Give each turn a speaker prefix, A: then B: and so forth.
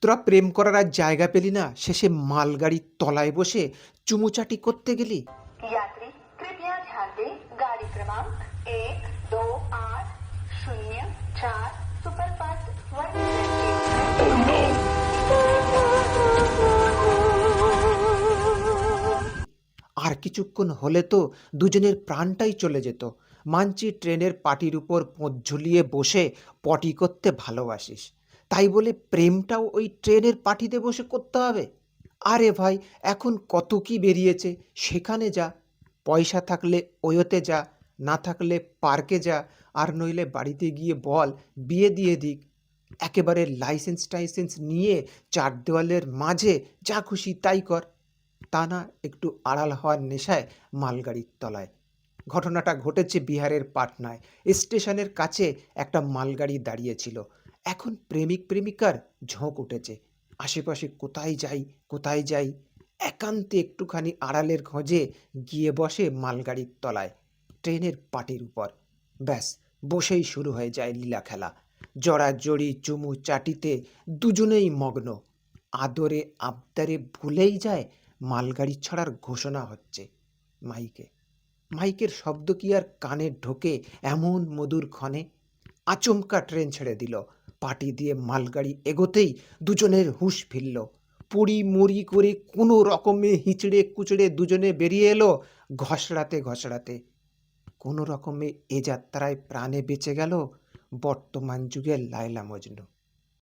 A: তোরা প্রেম করার আর জায়গা পেলি না। শেষে মালগাড়ির তলায় বসে চুমুচাটি করতে গেলি। আর কিছুক্ষণ হলে তো দুজনের প্রাণটাই চলে যেত। মানছি ট্রেনের পাটির উপর পোঁত ঝুলিয়ে বসে পটি করতে ভালোবাসিস। তাই বলে প্রেমটাও ওই ট্রেনের পাটিতে বসে করতে হবে। আরে ভাই, এখন কত কি বেরিয়েছে? সেখানে যা। পয়সা থাকলে ওয়োতে যা, না থাকলে পার্কে যা, আর নইলে বাড়িতে গিয়ে বল, বিয়ে দিয়ে দিক। একেবারে লাইসেন্স টাইসেন্স নিয়ে চার দেওয়ালের মাঝে যা খুশি তাই কর। তা না, একটু আড়াল হওয়ার নেশায় মালগাড়ির তলায়। ঘটনাটা ঘটেছে বিহারের পাটনায়। স্টেশনের কাছে একটা মালগাড়ি দাঁড়িয়েছিল এখন প্রেমিক প্রেমিকার ঝোঁক উঠেছে। আশেপাশে কোথায় যাই কোথায় যাই, একান্তে একটুখানি আড়ালের খোঁজে গিয়ে বসে মালগাড়ির তলায়, ট্রেনের পাটির উপর। ব্যাস, বসেই শুরু হয়ে যায় লীলা খেলা। জড়াজড়ি চুমু চাটিতে দুজনেই মগ্ন। আদরে আবদারে ভুলেই যায় মালগাড়ি ছাড়ার ঘোষণা হচ্ছে মাইকে। মাইকের শব্দ কি আর কানে ঢোকে এমন মধুর ক্ষণে? আচমকা ট্রেন ছেড়ে দিল। পাটি দিয়ে মালগাড়ি এগোতেই দুজনের হুঁশ ফিরল। পুড়ি মুড়ি করে কোনো রকমে হিঁচড়ে কুচড়ে দুজনে বেরিয়ে এলো ঘসড়াতে ঘসড়াতে কোনো রকমে এ যাত্রায় প্রাণে বেঁচে গেল বর্তমান যুগের লায়লা মজনু।